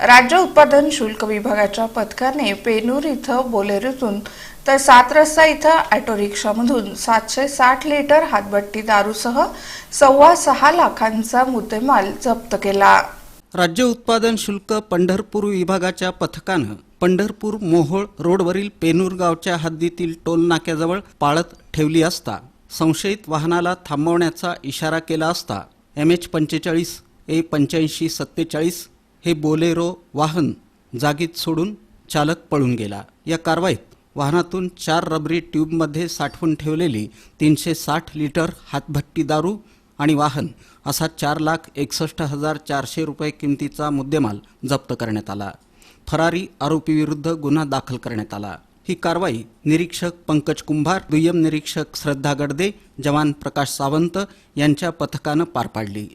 राज्य उत्पादन शुल्क विभागाच्या पथकाने पेनूर इथं बोलेरोतून तर सात रस्ता इथं ऑटो रिक्षामधून सातशे साठ लिटर हातभट्टी दारूसह सव्वा सहा लाखांचा मुद्देमाल जप्त केला. राज्य उत्पादन शुल्क पंढरपूर विभागाच्या पथकानं पंढरपूर मोहोळ रोडवरील पेनूर गावच्या हद्दीतील टोल नाक्याजवळ पाळत ठेवली असता संशयित वाहनाला थांबवण्याचा इशारा केला असता एम एच पंचेचाळीस ए पंच्याऐंशी सत्तेचाळीस हे बोलेरो वाहन जागीत सोडून चालक पळून गेला. या कारवाईत वाहनातून चार रबरी ट्यूबमध्ये साठवून ठेवलेली तीनशे साठ लिटर हातभट्टी दारू आणि वाहन असा चार लाख एकसष्ट हजार चारशे रुपये किमतीचा मुद्देमाल जप्त करण्यात आला. फरारी आरोपीविरुद्ध गुन्हा दाखल करण्यात आला. ही कारवाई निरीक्षक पंकज कुंभार दुय्यम निरीक्षक श्रद्धा गडदे जवान प्रकाश सावंत यांच्या पथकानं पार पाडली.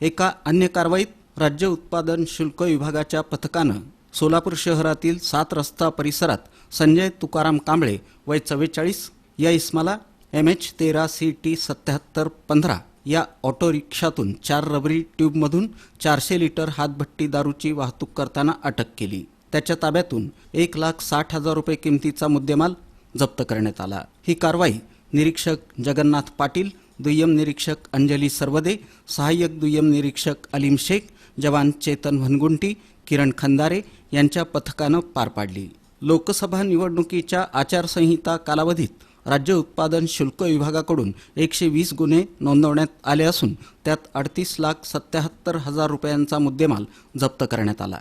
एका अन्य कारवाईत राज्य उत्पादन शुल्क विभागाच्या पथकानं सोलापूर शहरातील सात रस्ता परिसरात संजय तुकाराम कांबळे वय चव्वेचाळीस या इसमाला एम एच तेरा सी टी सत्याहत्तर पंधरा या ऑटो रिक्षातून चार रबरी ट्यूबमधून चारशे लिटर हातभट्टी दारूची वाहतूक करताना अटक केली. त्याच्या ताब्यातून एक लाख साठ हजार रुपये किमतीचा मुद्देमाल जप्त करण्यात आला. ही कारवाई निरीक्षक जगन्नाथ पाटील दुय्यम निरीक्षक अंजली सर्वदे सहाय्यक दुय्यम निरीक्षक अलीम शेख जवान चेतन भनगुंटी किरण खंदारे यांच्या पथकानं पार पाडली. लोकसभा निवडणुकीच्या आचारसंहिता कालावधीत राज्य उत्पादन शुल्क विभागाकडून एकशे वीस गुन्हे नोंदवण्यात आले असून त्यात अडतीस लाख सत्याहत्तर हजार रुपयांचा मुद्देमाल जप्त करण्यात आला.